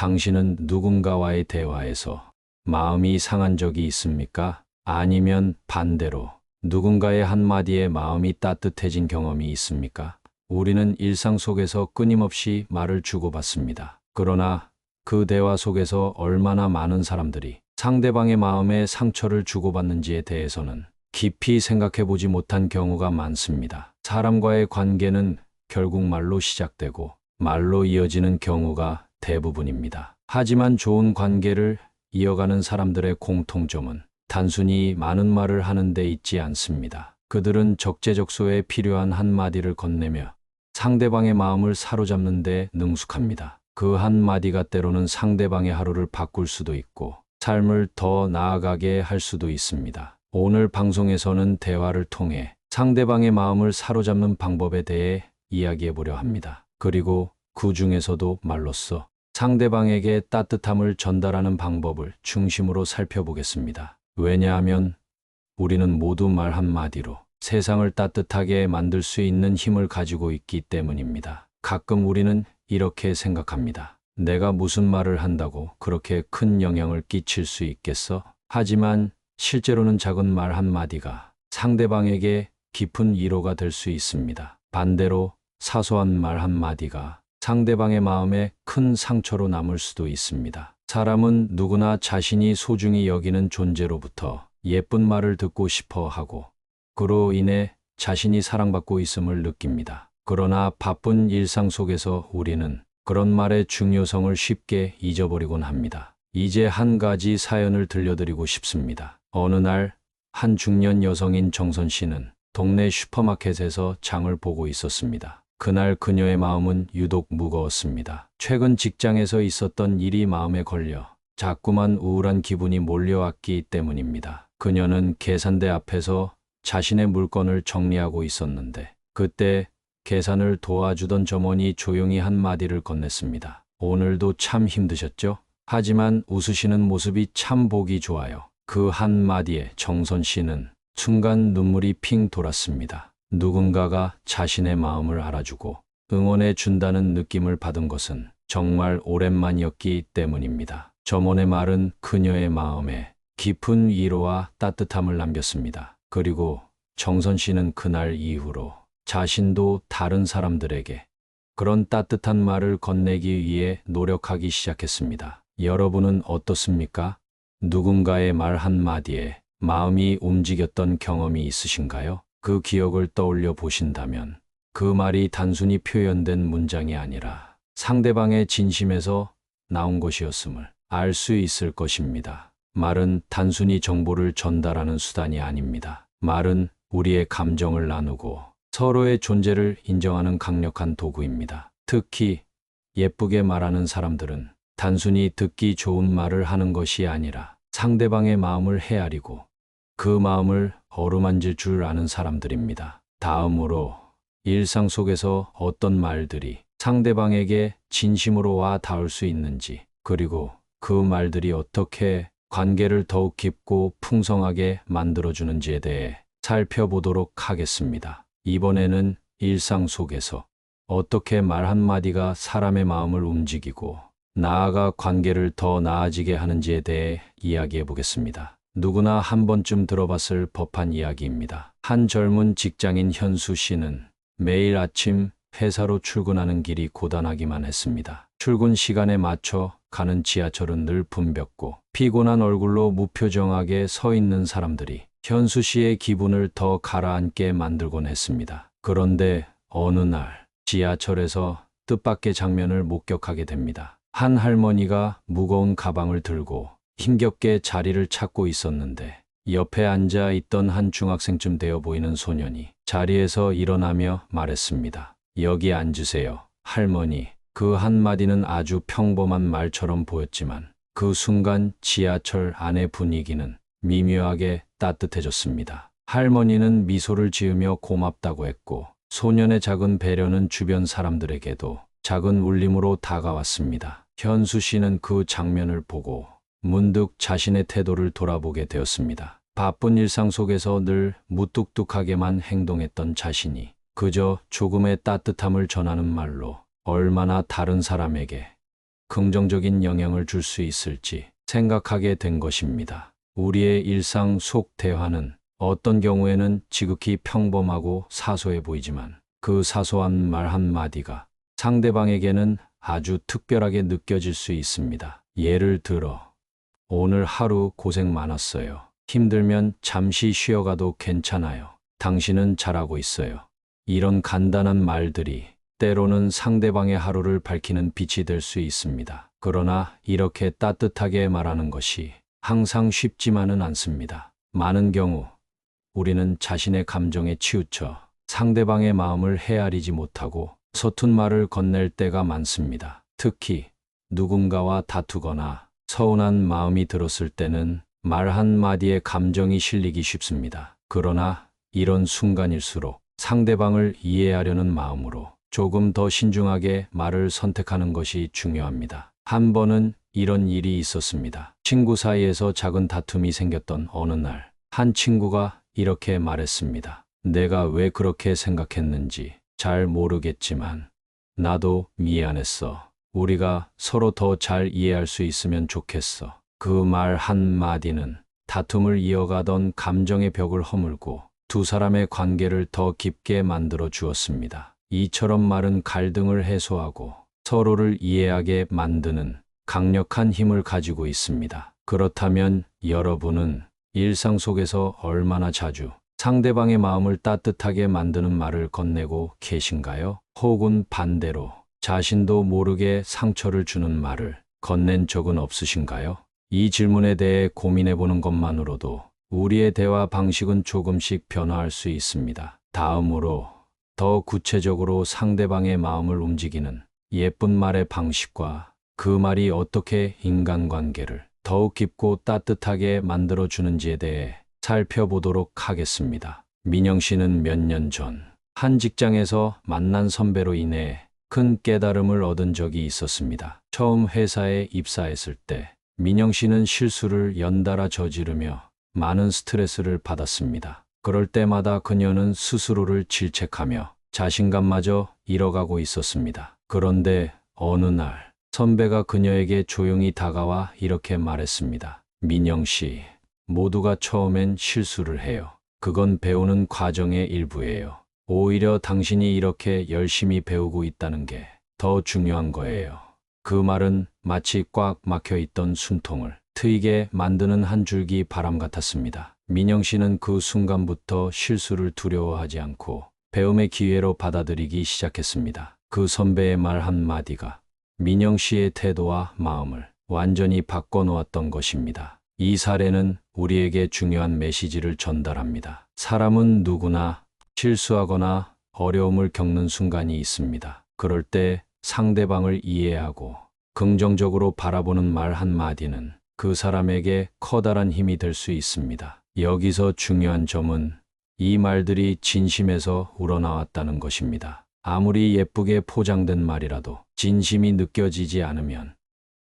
당신은 누군가와의 대화에서 마음이 상한 적이 있습니까? 아니면 반대로 누군가의 한마디에 마음이 따뜻해진 경험이 있습니까? 우리는 일상 속에서 끊임없이 말을 주고받습니다. 그러나 그 대화 속에서 얼마나 많은 사람들이 상대방의 마음에 상처를 주고받는지에 대해서는 깊이 생각해 보지 못한 경우가 많습니다. 사람과의 관계는 결국 말로 시작되고 말로 이어지는 경우가 대부분입니다. 하지만 좋은 관계를 이어가는 사람들의 공통점은 단순히 많은 말을 하는 데 있지 않습니다. 그들은 적재적소에 필요한 한마디를 건네며 상대방의 마음을 사로잡는 데 능숙합니다. 그 한마디가 때로는 상대방의 하루를 바꿀 수도 있고 삶을 더 나아가게 할 수도 있습니다. 오늘 방송에서는 대화를 통해 상대방의 마음을 사로잡는 방법에 대해 이야기해 보려 합니다. 그리고 그 중에서도 말로써 상대방에게 따뜻함을 전달하는 방법을 중심으로 살펴보겠습니다. 왜냐하면 우리는 모두 말 한마디로 세상을 따뜻하게 만들 수 있는 힘을 가지고 있기 때문입니다. 가끔 우리는 이렇게 생각합니다. 내가 무슨 말을 한다고 그렇게 큰 영향을 끼칠 수 있겠어? 하지만 실제로는 작은 말 한마디가 상대방에게 깊은 위로가 될 수 있습니다. 반대로 사소한 말 한마디가 상대방의 마음에 큰 상처로 남을 수도 있습니다. 사람은 누구나 자신이 소중히 여기는 존재로부터 예쁜 말을 듣고 싶어 하고 그로 인해 자신이 사랑받고 있음을 느낍니다. 그러나 바쁜 일상 속에서 우리는 그런 말의 중요성을 쉽게 잊어버리곤 합니다. 이제 한 가지 사연을 들려드리고 싶습니다. 어느 날 한 중년 여성인 정선 씨는 동네 슈퍼마켓에서 장을 보고 있었습니다. 그날 그녀의 마음은 유독 무거웠습니다. 최근 직장에서 있었던 일이 마음에 걸려 자꾸만 우울한 기분이 몰려왔기 때문입니다. 그녀는 계산대 앞에서 자신의 물건을 정리하고 있었는데 그때 계산을 도와주던 점원이 조용히 한마디를 건넸습니다. 오늘도 참 힘드셨죠? 하지만 웃으시는 모습이 참 보기 좋아요. 그 한마디에 정선 씨는 순간 눈물이 핑 돌았습니다. 누군가가 자신의 마음을 알아주고 응원해 준다는 느낌을 받은 것은 정말 오랜만이었기 때문입니다. 점원의 말은 그녀의 마음에 깊은 위로와 따뜻함을 남겼습니다. 그리고 정선 씨는 그날 이후로 자신도 다른 사람들에게 그런 따뜻한 말을 건네기 위해 노력하기 시작했습니다. 여러분은 어떻습니까? 누군가의 말 한마디에 마음이 움직였던 경험이 있으신가요? 그 기억을 떠올려 보신다면 그 말이 단순히 표현된 문장이 아니라 상대방의 진심에서 나온 것이었음을 알 수 있을 것입니다. 말은 단순히 정보를 전달하는 수단이 아닙니다. 말은 우리의 감정을 나누고 서로의 존재를 인정하는 강력한 도구입니다. 특히 예쁘게 말하는 사람들은 단순히 듣기 좋은 말을 하는 것이 아니라 상대방의 마음을 헤아리고 그 마음을 어루만질 줄 아는 사람들입니다. 다음으로 일상 속에서 어떤 말들이 상대방에게 진심으로 와 닿을 수 있는지, 그리고 그 말들이 어떻게 관계를 더욱 깊고 풍성하게 만들어주는지에 대해 살펴보도록 하겠습니다. 이번에는 일상 속에서 어떻게 말 한마디가 사람의 마음을 움직이고 나아가 관계를 더 나아지게 하는지에 대해 이야기해 보겠습니다. 누구나 한 번쯤 들어봤을 법한 이야기입니다. 한 젊은 직장인 현수 씨는 매일 아침 회사로 출근하는 길이 고단하기만 했습니다. 출근 시간에 맞춰 가는 지하철은 늘 붐볐고 피곤한 얼굴로 무표정하게 서 있는 사람들이 현수 씨의 기분을 더 가라앉게 만들곤 했습니다. 그런데 어느 날 지하철에서 뜻밖의 장면을 목격하게 됩니다. 한 할머니가 무거운 가방을 들고 힘겹게 자리를 찾고 있었는데 옆에 앉아 있던 한 중학생쯤 되어 보이는 소년이 자리에서 일어나며 말했습니다. 여기 앉으세요. 할머니. 그 한마디는 아주 평범한 말처럼 보였지만 그 순간 지하철 안의 분위기는 미묘하게 따뜻해졌습니다. 할머니는 미소를 지으며 고맙다고 했고 소년의 작은 배려는 주변 사람들에게도 작은 울림으로 다가왔습니다. 현수 씨는 그 장면을 보고 문득 자신의 태도를 돌아보게 되었습니다. 바쁜 일상 속에서 늘 무뚝뚝하게만 행동했던 자신이 그저 조금의 따뜻함을 전하는 말로 얼마나 다른 사람에게 긍정적인 영향을 줄 수 있을지 생각하게 된 것입니다. 우리의 일상 속 대화는 어떤 경우에는 지극히 평범하고 사소해 보이지만 그 사소한 말 한마디가 상대방에게는 아주 특별하게 느껴질 수 있습니다. 예를 들어, 오늘 하루 고생 많았어요. 힘들면 잠시 쉬어가도 괜찮아요. 당신은 잘하고 있어요. 이런 간단한 말들이 때로는 상대방의 하루를 밝히는 빛이 될 수 있습니다. 그러나 이렇게 따뜻하게 말하는 것이 항상 쉽지만은 않습니다. 많은 경우 우리는 자신의 감정에 치우쳐 상대방의 마음을 헤아리지 못하고 서툰 말을 건넬 때가 많습니다. 특히 누군가와 다투거나 서운한 마음이 들었을 때는 말 한마디에 감정이 실리기 쉽습니다. 그러나 이런 순간일수록 상대방을 이해하려는 마음으로 조금 더 신중하게 말을 선택하는 것이 중요합니다. 한 번은 이런 일이 있었습니다. 친구 사이에서 작은 다툼이 생겼던 어느 날, 한 친구가 이렇게 말했습니다. 내가 왜 그렇게 생각했는지 잘 모르겠지만, 나도 미안했어. 우리가 서로 더 잘 이해할 수 있으면 좋겠어. 그 말 한마디는 다툼을 이어가던 감정의 벽을 허물고 두 사람의 관계를 더 깊게 만들어 주었습니다. 이처럼 말은 갈등을 해소하고 서로를 이해하게 만드는 강력한 힘을 가지고 있습니다. 그렇다면 여러분은 일상 속에서 얼마나 자주 상대방의 마음을 따뜻하게 만드는 말을 건네고 계신가요? 혹은 반대로 자신도 모르게 상처를 주는 말을 건넨 적은 없으신가요? 이 질문에 대해 고민해 보는 것만으로도 우리의 대화 방식은 조금씩 변화할 수 있습니다. 다음으로 더 구체적으로 상대방의 마음을 움직이는 예쁜 말의 방식과 그 말이 어떻게 인간관계를 더욱 깊고 따뜻하게 만들어 주는지에 대해 살펴보도록 하겠습니다. 민영 씨는 몇 년 전 한 직장에서 만난 선배로 인해 큰 깨달음을 얻은 적이 있었습니다. 처음 회사에 입사했을 때 민영 씨는 실수를 연달아 저지르며 많은 스트레스를 받았습니다. 그럴 때마다 그녀는 스스로를 질책하며 자신감마저 잃어가고 있었습니다. 그런데 어느 날 선배가 그녀에게 조용히 다가와 이렇게 말했습니다. 민영 씨, 모두가 처음엔 실수를 해요. 그건 배우는 과정의 일부예요. 오히려 당신이 이렇게 열심히 배우고 있다는 게 더 중요한 거예요. 그 말은 마치 꽉 막혀 있던 숨통을 트이게 만드는 한 줄기 바람 같았습니다. 민영 씨는 그 순간부터 실수를 두려워하지 않고 배움의 기회로 받아들이기 시작했습니다. 그 선배의 말 한마디가 민영 씨의 태도와 마음을 완전히 바꿔놓았던 것입니다. 이 사례는 우리에게 중요한 메시지를 전달합니다. 사람은 누구나 실수하거나 어려움을 겪는 순간이 있습니다. 그럴 때 상대방을 이해하고 긍정적으로 바라보는 말 한마디는 그 사람에게 커다란 힘이 될 수 있습니다. 여기서 중요한 점은 이 말들이 진심에서 우러나왔다는 것입니다. 아무리 예쁘게 포장된 말이라도 진심이 느껴지지 않으면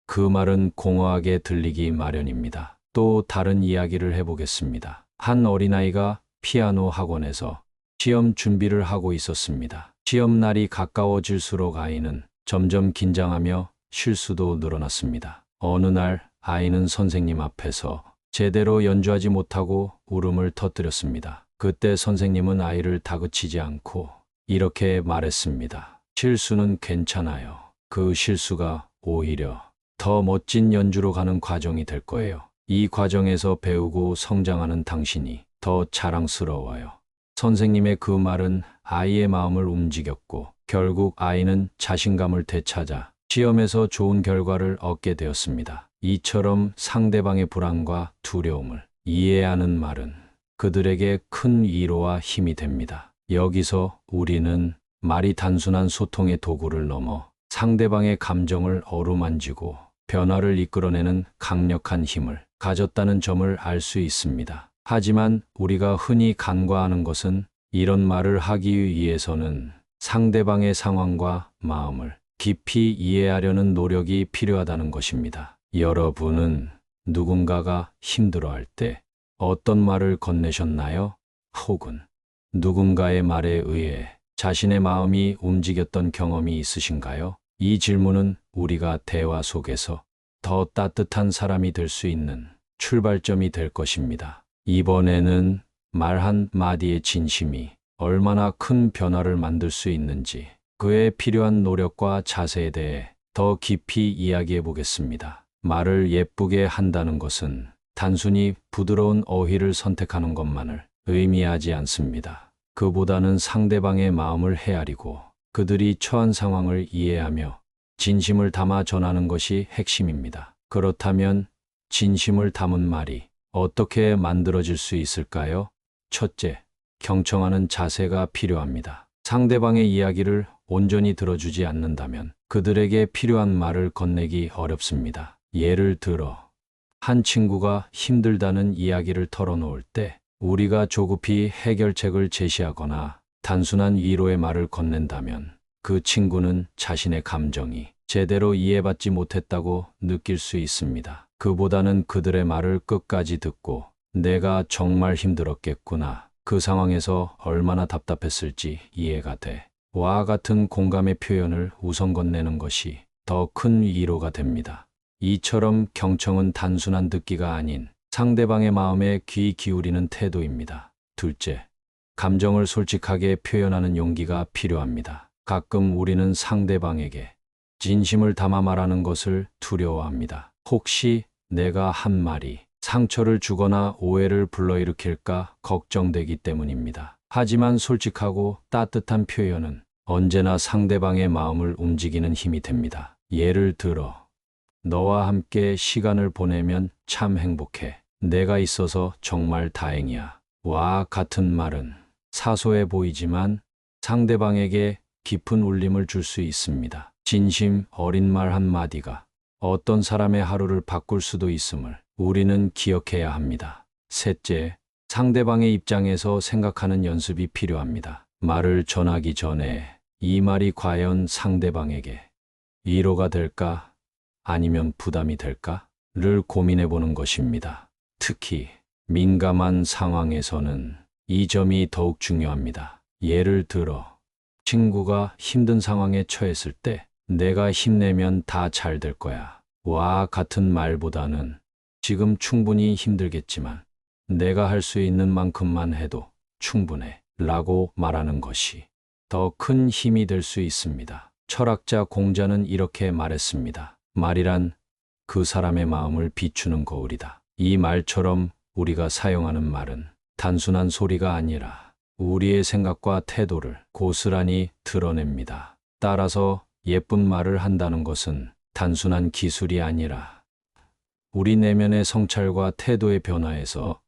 그 말은 공허하게 들리기 마련입니다. 또 다른 이야기를 해보겠습니다. 한 어린아이가 피아노 학원에서 시험 준비를 하고 있었습니다. 시험 날이 가까워질수록 아이는 점점 긴장하며 실수도 늘어났습니다. 어느 날 아이는 선생님 앞에서 제대로 연주하지 못하고 울음을 터뜨렸습니다. 그때 선생님은 아이를 다그치지 않고 이렇게 말했습니다. 실수는 괜찮아요. 그 실수가 오히려 더 멋진 연주로 가는 과정이 될 거예요. 이 과정에서 배우고 성장하는 당신이 더 자랑스러워요. 선생님의 그 말은 아이의 마음을 움직였고 결국 아이는 자신감을 되찾아 시험에서 좋은 결과를 얻게 되었습니다. 이처럼 상대방의 불안과 두려움을 이해하는 말은 그들에게 큰 위로와 힘이 됩니다. 여기서 우리는 말이 단순한 소통의 도구를 넘어 상대방의 감정을 어루만지고 변화를 이끌어내는 강력한 힘을 가졌다는 점을 알 수 있습니다. 하지만 우리가 흔히 간과하는 것은 이런 말을 하기 위해서는 상대방의 상황과 마음을 깊이 이해하려는 노력이 필요하다는 것입니다. 여러분은 누군가가 힘들어할 때 어떤 말을 건네셨나요? 혹은 누군가의 말에 의해 자신의 마음이 움직였던 경험이 있으신가요? 이 질문은 우리가 대화 속에서 더 따뜻한 사람이 될 수 있는 출발점이 될 것입니다. 이번에는 말 한 마디의 진심이 얼마나 큰 변화를 만들 수 있는지 그에 필요한 노력과 자세에 대해 더 깊이 이야기해 보겠습니다. 말을 예쁘게 한다는 것은 단순히 부드러운 어휘를 선택하는 것만을 의미하지 않습니다. 그보다는 상대방의 마음을 헤아리고 그들이 처한 상황을 이해하며 진심을 담아 전하는 것이 핵심입니다. 그렇다면 진심을 담은 말이 어떻게 만들어질 수 있을까요? 첫째, 경청하는 자세가 필요합니다. 상대방의 이야기를 온전히 들어주지 않는다면 그들에게 필요한 말을 건네기 어렵습니다. 예를 들어, 한 친구가 힘들다는 이야기를 털어놓을 때 우리가 조급히 해결책을 제시하거나 단순한 위로의 말을 건넨다면 그 친구는 자신의 감정이 제대로 이해받지 못했다고 느낄 수 있습니다. 그보다는 그들의 말을 끝까지 듣고 내가 정말 힘들었겠구나. 그 상황에서 얼마나 답답했을지 이해가 돼. 와 같은 공감의 표현을 우선 건네는 것이 더 큰 위로가 됩니다. 이처럼 경청은 단순한 듣기가 아닌 상대방의 마음에 귀 기울이는 태도입니다. 둘째, 감정을 솔직하게 표현하는 용기가 필요합니다. 가끔 우리는 상대방에게 진심을 담아 말하는 것을 두려워합니다. 혹시 내가 한 말이 상처를 주거나 오해를 불러일으킬까 걱정되기 때문입니다. 하지만 솔직하고 따뜻한 표현은 언제나 상대방의 마음을 움직이는 힘이 됩니다. 예를 들어, 너와 함께 시간을 보내면 참 행복해. 내가 있어서 정말 다행이야. 와 같은 말은 사소해 보이지만 상대방에게 깊은 울림을 줄 수 있습니다. 진심 어린 말 한마디가 어떤 사람의 하루를 바꿀 수도 있음을 우리는 기억해야 합니다. 셋째, 상대방의 입장에서 생각하는 연습이 필요합니다. 말을 전하기 전에 이 말이 과연 상대방에게 위로가 될까 아니면 부담이 될까?를 고민해 보는 것입니다. 특히 민감한 상황에서는 이 점이 더욱 중요합니다. 예를 들어, 친구가 힘든 상황에 처했을 때 내가 힘내면 다 잘 될 거야. 와 같은 말보다는 지금 충분히 힘들겠지만 내가 할 수 있는 만큼만 해도 충분해. 라고 말하는 것이 더 큰 힘이 될 수 있습니다. 철학자 공자는 이렇게 말했습니다. 말이란 그 사람의 마음을 비추는 거울이다. 이 말처럼 우리가 사용하는 말은 단순한 소리가 아니라 우리의 생각과 태도를 고스란히 드러냅니다. 따라서 예쁜 말을 한다는 것은 단순한 기술이 아니라 우리 내면의 성찰과 태도의 변화에서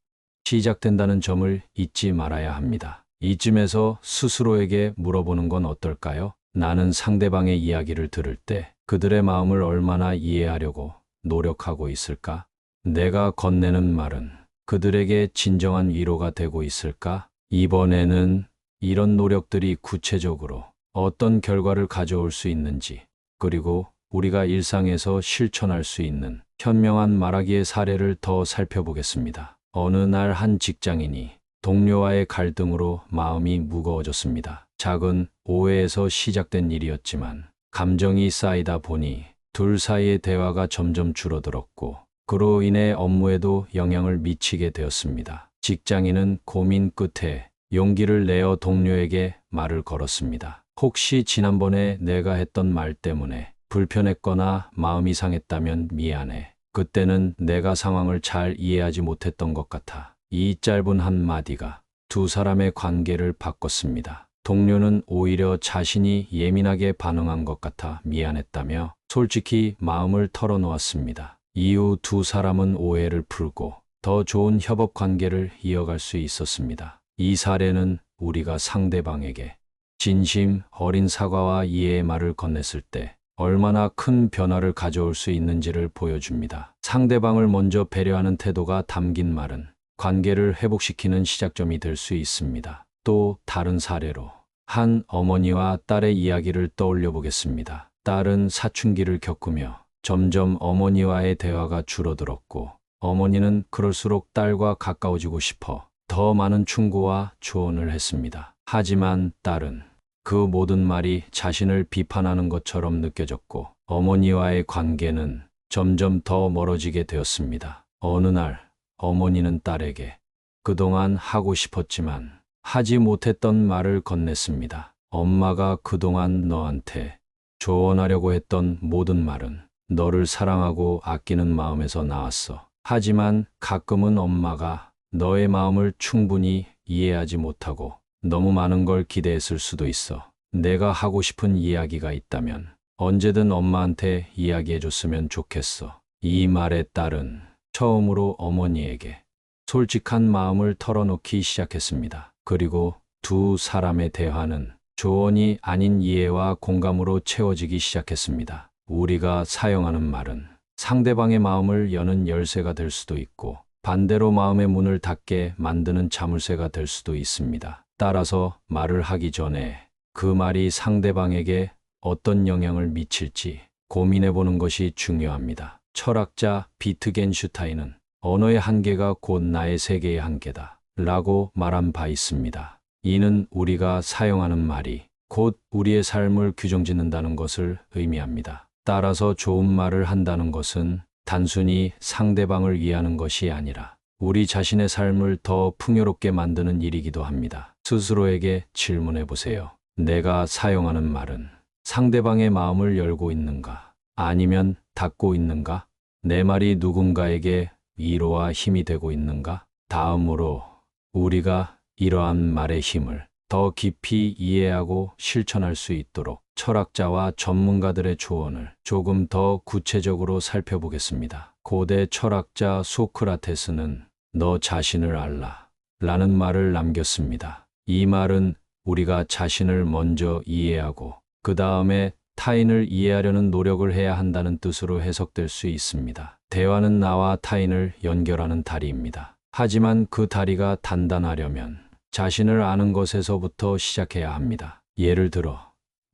시작된다는 점을 잊지 말아야 합니다. 이쯤에서 스스로에게 물어보는 건 어떨까요? 나는 상대방의 이야기를 들을 때 그들의 마음을 얼마나 이해하려고 노력하고 있을까? 내가 건네는 말은 그들에게 진정한 위로가 되고 있을까? 이번에는 이런 노력들이 구체적으로 어떤 결과를 가져올 수 있는지, 그리고 우리가 일상에서 실천할 수 있는 현명한 말하기의 사례를 더 살펴보겠습니다. 어느 날 한 직장인이 동료와의 갈등으로 마음이 무거워졌습니다. 작은 오해에서 시작된 일이었지만 감정이 쌓이다 보니 둘 사이의 대화가 점점 줄어들었고 그로 인해 업무에도 영향을 미치게 되었습니다. 직장인은 고민 끝에 용기를 내어 동료에게 말을 걸었습니다. 혹시 지난번에 내가 했던 말 때문에 불편했거나 마음이 상했다면 미안해. 그때는 내가 상황을 잘 이해하지 못했던 것 같아. 이 짧은 한마디가 두 사람의 관계를 바꿨습니다. 동료는 오히려 자신이 예민하게 반응한 것 같아 미안했다며 솔직히 마음을 털어놓았습니다. 이후 두 사람은 오해를 풀고 더 좋은 협업 관계를 이어갈 수 있었습니다. 이 사례는 우리가 상대방에게 진심 어린 사과와 이해의 말을 건넸을 때 얼마나 큰 변화를 가져올 수 있는지를 보여줍니다. 상대방을 먼저 배려하는 태도가 담긴 말은 관계를 회복시키는 시작점이 될 수 있습니다. 또 다른 사례로 한 어머니와 딸의 이야기를 떠올려 보겠습니다. 딸은 사춘기를 겪으며 점점 어머니와의 대화가 줄어들었고 어머니는 그럴수록 딸과 가까워지고 싶어 더 많은 충고와 조언을 했습니다. 하지만 딸은 그 모든 말이 자신을 비판하는 것처럼 느껴졌고 어머니와의 관계는 점점 더 멀어지게 되었습니다. 어느 날 어머니는 딸에게 그동안 하고 싶었지만 하지 못했던 말을 건넸습니다. 엄마가 그동안 너한테 조언하려고 했던 모든 말은 너를 사랑하고 아끼는 마음에서 나왔어. 하지만 가끔은 엄마가 너의 마음을 충분히 이해하지 못하고 너무 많은 걸 기대했을 수도 있어. 내가 하고 싶은 이야기가 있다면 언제든 엄마한테 이야기해 줬으면 좋겠어. 이 말에 딸은 처음으로 어머니에게 솔직한 마음을 털어놓기 시작했습니다. 그리고 두 사람의 대화는 조언이 아닌 이해와 공감으로 채워지기 시작했습니다. 우리가 사용하는 말은 상대방의 마음을 여는 열쇠가 될 수도 있고 반대로 마음의 문을 닫게 만드는 자물쇠가 될 수도 있습니다. 따라서 말을 하기 전에 그 말이 상대방에게 어떤 영향을 미칠지 고민해 보는 것이 중요합니다. 철학자 비트겐슈타인은 언어의 한계가 곧 나의 세계의 한계다. 라고 말한 바 있습니다. 이는 우리가 사용하는 말이 곧 우리의 삶을 규정짓는다는 것을 의미합니다. 따라서 좋은 말을 한다는 것은 단순히 상대방을 위하는 것이 아니라 우리 자신의 삶을 더 풍요롭게 만드는 일이기도 합니다. 스스로에게 질문해 보세요. 내가 사용하는 말은 상대방의 마음을 열고 있는가? 아니면 닫고 있는가? 내 말이 누군가에게 위로와 힘이 되고 있는가? 다음으로 우리가 이러한 말의 힘을 더 깊이 이해하고 실천할 수 있도록 철학자와 전문가들의 조언을 조금 더 구체적으로 살펴보겠습니다. 고대 철학자 소크라테스는 너 자신을 알라 라는 말을 남겼습니다. 이 말은 우리가 자신을 먼저 이해하고 그 다음에 타인을 이해하려는 노력을 해야 한다는 뜻으로 해석될 수 있습니다. 대화는 나와 타인을 연결하는 다리입니다. 하지만 그 다리가 단단하려면 자신을 아는 것에서부터 시작해야 합니다. 예를 들어,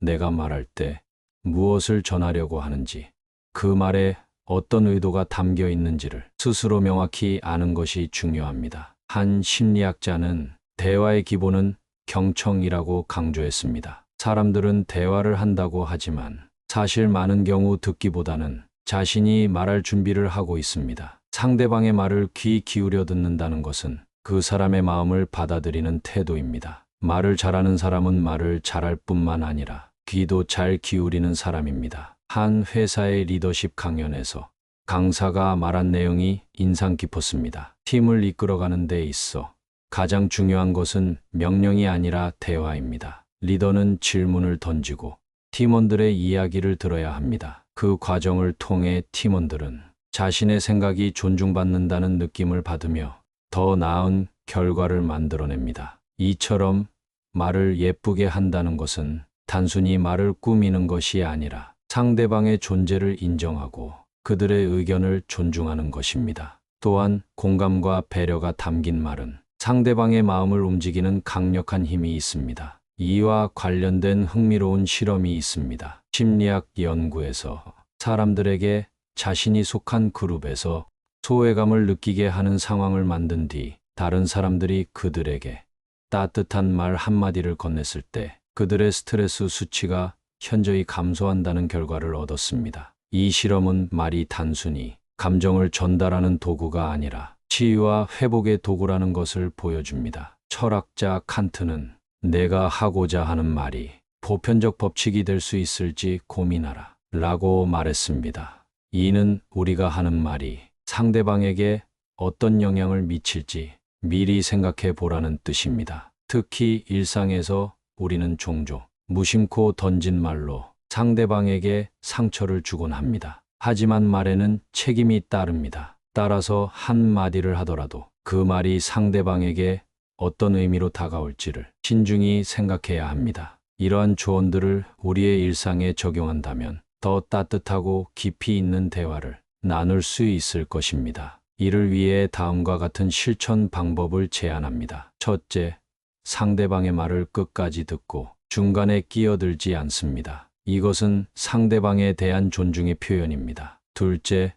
내가 말할 때 무엇을 전하려고 하는지, 그 말에 어떤 의도가 담겨 있는지를 스스로 명확히 아는 것이 중요합니다. 한 심리학자는 대화의 기본은 경청이라고 강조했습니다. 사람들은 대화를 한다고 하지만 사실 많은 경우 듣기보다는 자신이 말할 준비를 하고 있습니다. 상대방의 말을 귀 기울여 듣는다는 것은 그 사람의 마음을 받아들이는 태도입니다. 말을 잘하는 사람은 말을 잘할 뿐만 아니라 귀도 잘 기울이는 사람입니다. 한 회사의 리더십 강연에서 강사가 말한 내용이 인상 깊었습니다. 팀을 이끌어가는 데 있어 가장 중요한 것은 명령이 아니라 대화입니다. 리더는 질문을 던지고 팀원들의 이야기를 들어야 합니다. 그 과정을 통해 팀원들은 자신의 생각이 존중받는다는 느낌을 받으며 더 나은 결과를 만들어냅니다. 이처럼 말을 예쁘게 한다는 것은 단순히 말을 꾸미는 것이 아니라 상대방의 존재를 인정하고 그들의 의견을 존중하는 것입니다. 또한 공감과 배려가 담긴 말은 상대방의 마음을 움직이는 강력한 힘이 있습니다. 이와 관련된 흥미로운 실험이 있습니다. 심리학 연구에서 사람들에게 자신이 속한 그룹에서 소외감을 느끼게 하는 상황을 만든 뒤 다른 사람들이 그들에게 따뜻한 말 한마디를 건넸을 때 그들의 스트레스 수치가 현저히 감소한다는 결과를 얻었습니다. 이 실험은 말이 단순히 감정을 전달하는 도구가 아니라 치유와 회복의 도구라는 것을 보여줍니다. 철학자 칸트는 내가 하고자 하는 말이 보편적 법칙이 될 수 있을지 고민하라 라고 말했습니다. 이는 우리가 하는 말이 상대방에게 어떤 영향을 미칠지 미리 생각해 보라는 뜻입니다. 특히 일상에서 우리는 종종 무심코 던진 말로 상대방에게 상처를 주곤 합니다. 하지만 말에는 책임이 따릅니다. 따라서 한마디를 하더라도 그 말이 상대방에게 어떤 의미로 다가올지를 신중히 생각해야 합니다. 이러한 조언들을 우리의 일상에 적용한다면 더 따뜻하고 깊이 있는 대화를 나눌 수 있을 것입니다. 이를 위해 다음과 같은 실천 방법을 제안합니다. 첫째, 상대방의 말을 끝까지 듣고 중간에 끼어들지 않습니다. 이것은 상대방에 대한 존중의 표현입니다. 둘째,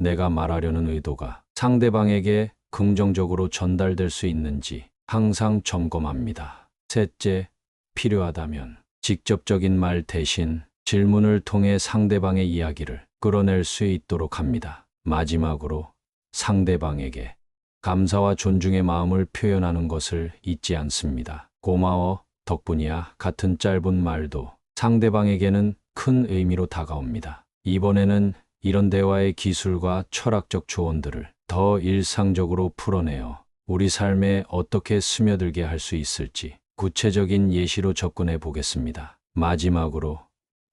내가 말하려는 의도가 상대방에게 긍정적으로 전달될 수 있는지 항상 점검합니다. 셋째, 필요하다면 직접적인 말 대신 질문을 통해 상대방의 이야기를 끌어낼 수 있도록 합니다. 마지막으로 상대방에게 감사와 존중의 마음을 표현하는 것을 잊지 않습니다. 고마워, 덕분이야 같은 짧은 말도 상대방에게는 큰 의미로 다가옵니다. 이번에는 이런 대화의 기술과 철학적 조언들을 더 일상적으로 풀어내어 우리 삶에 어떻게 스며들게 할 수 있을지 구체적인 예시로 접근해 보겠습니다. 마지막으로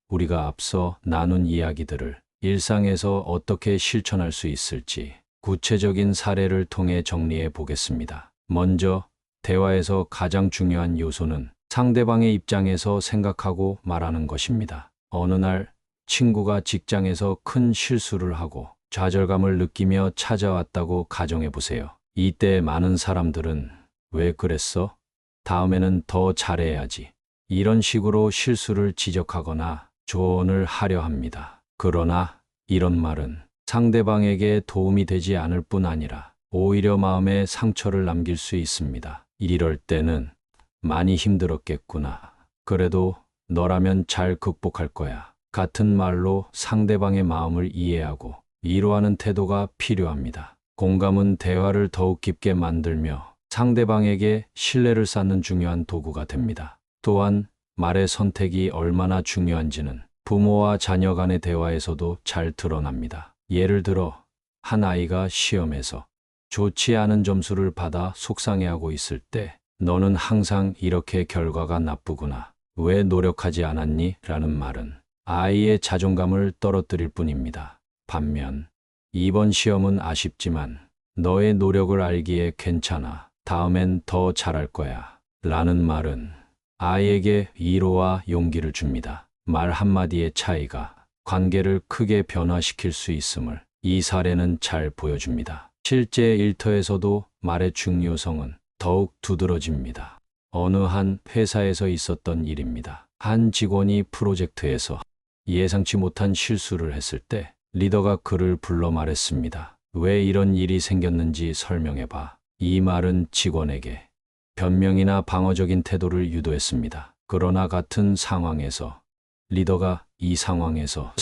우리가 앞서 나눈 이야기들을 일상에서 어떻게 실천할 수 있을지 구체적인 사례를 통해 정리해 보겠습니다. 먼저 대화에서 가장 중요한 요소는 상대방의 입장에서 생각하고 말하는 것입니다. 어느 날 친구가 직장에서 큰 실수를 하고 좌절감을 느끼며 찾아왔다고 가정해 보세요. 이때 많은 사람들은 왜 그랬어? 다음에는 더 잘해야지. 이런 식으로 실수를 지적하거나 조언을 하려 합니다. 그러나 이런 말은 상대방에게 도움이 되지 않을 뿐 아니라 오히려 마음에 상처를 남길 수 있습니다. 이럴 때는 많이 힘들었겠구나. 그래도 너라면 잘 극복할 거야. 같은 말로 상대방의 마음을 이해하고 위로하는 태도가 필요합니다. 공감은 대화를 더욱 깊게 만들며 상대방에게 신뢰를 쌓는 중요한 도구가 됩니다. 또한 말의 선택이 얼마나 중요한지는 부모와 자녀 간의 대화에서도 잘 드러납니다. 예를 들어, 한 아이가 시험에서 좋지 않은 점수를 받아 속상해하고 있을 때, 너는 항상 이렇게 결과가 나쁘구나. 왜 노력하지 않았니? 라는 말은 아이의 자존감을 떨어뜨릴 뿐입니다. 반면, 이번 시험은 아쉽지만 너의 노력을 알기에 괜찮아. 다음엔 더 잘할 거야. 라는 말은 아이에게 위로와 용기를 줍니다. 말 한마디의 차이가 관계를 크게 변화시킬 수 있음을 이 사례는 잘 보여줍니다. 실제 일터에서도 말의 중요성은 더욱 두드러집니다. 어느 한 회사에서 있었던 일입니다. 한 직원이 프로젝트에서 예상치 못한 실수를 했을 때 리더가 그를 불러 말했습니다. 왜 이런 일이 생겼는지 설명해 봐. 이 말은 직원에게 변명이나 방어적인 태도를 유도했습니다. 그러나 같은 상황에서 리더가 이 상황에서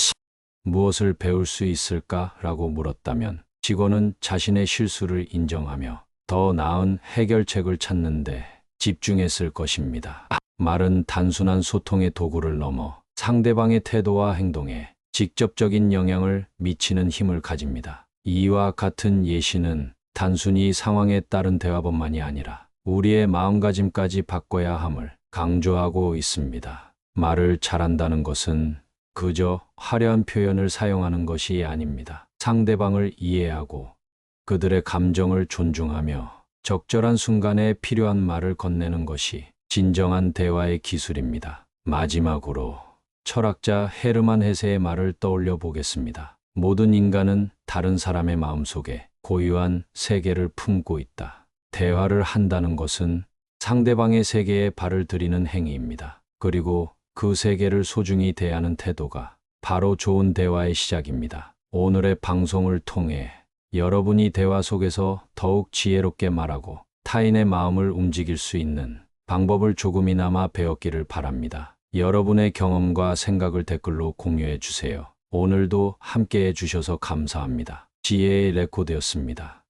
무엇을 배울 수 있을까라고 물었다면 직원은 자신의 실수를 인정하며 더 나은 해결책을 찾는데 집중했을 것입니다. 말은 단순한 소통의 도구를 넘어 상대방의 태도와 행동에 직접적인 영향을 미치는 힘을 가집니다. 이와 같은 예시는 단순히 상황에 따른 대화법만이 아니라 우리의 마음가짐까지 바꿔야 함을 강조하고 있습니다. 말을 잘한다는 것은 그저 화려한 표현을 사용하는 것이 아닙니다. 상대방을 이해하고 그들의 감정을 존중하며 적절한 순간에 필요한 말을 건네는 것이 진정한 대화의 기술입니다. 마지막으로 철학자 헤르만 헤세의 말을 떠올려 보겠습니다. 모든 인간은 다른 사람의 마음속에 고유한 세계를 품고 있다. 대화를 한다는 것은 상대방의 세계에 발을 들이는 행위입니다. 그리고 그 세계를 소중히 대하는 태도가 바로 좋은 대화의 시작입니다. 오늘의 방송을 통해 여러분이 대화 속에서 더욱 지혜롭게 말하고 타인의 마음을 움직일 수 있는 방법을 조금이나마 배웠기를 바랍니다. 여러분의 경험과 생각을 댓글로 공유해 주세요. 오늘도 함께 해 주셔서 감사합니다. 지혜의 레코드였습니다.